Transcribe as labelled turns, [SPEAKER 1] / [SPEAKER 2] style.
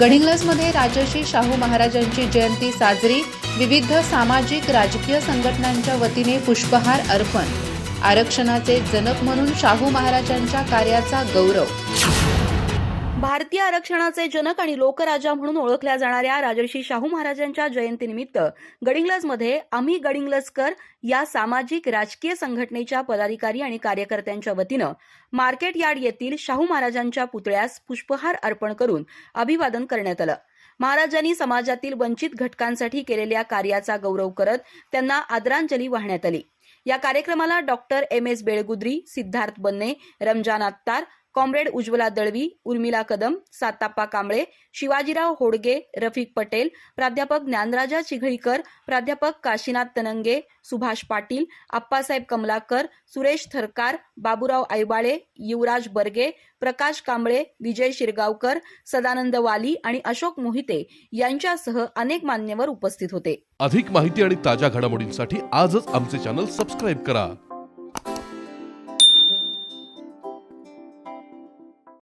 [SPEAKER 1] गडिंग्लजमध्ये राजर्षी शाहू महाराजांची जयंती साजरी विविध सामाजिक राजकीय संघटनांच्या वतीने पुष्पहार अर्पण. आरक्षणाचे जनक म्हणून शाहू महाराजांच्या कार्याचा गौरव.
[SPEAKER 2] भारतीय आरक्षणाचे जनक आणि लोकराजा म्हणून ओळखल्या जाणाऱ्या राजर्षी शाहू महाराजांच्या जयंतीनिमित्त गडिंग्लजमध्ये आम्ही गडिंग्लजकर या सामाजिक राजकीय संघटनेच्या पदाधिकारी आणि कार्यकर्त्यांच्या वतीनं मार्केट यार्ड येथील शाहू महाराजांच्या पुतळ्यास पुष्पहार अर्पण करून अभिवादन करण्यात आलं. महाराजांनी समाजातील वंचित घटकांसाठी केलेल्या कार्याचा गौरव करत त्यांना आदरांजली वाहण्यात आली. या कार्यक्रमाला doctor M S Belgudri Siddharth Banne Ramzan Attar comrade Ujjwala Dalvi Urmila Kadam Satappa Kamble Shivajirao Hodge Rafiq Patel प्राध्यापक ज्ञानराजा चिघळीकर प्राध्यापक काशीनाथ तनंगे सुभाष पाटील आप्पासाहेब कमलाकर सुरेश थरकार बाबूराव ऐबाळे युवराज बर्गे प्रकाश कांबळे विजय शिरगावकर सदानंद वाली आणि अशोक मोहिते यांच्यासह अनेक मान्यवर उपस्थित होते.
[SPEAKER 3] अधिक माहिती आणि ताज्या घडामोडींसाठी आजच आमचे चॅनल सबस्क्राईब करा.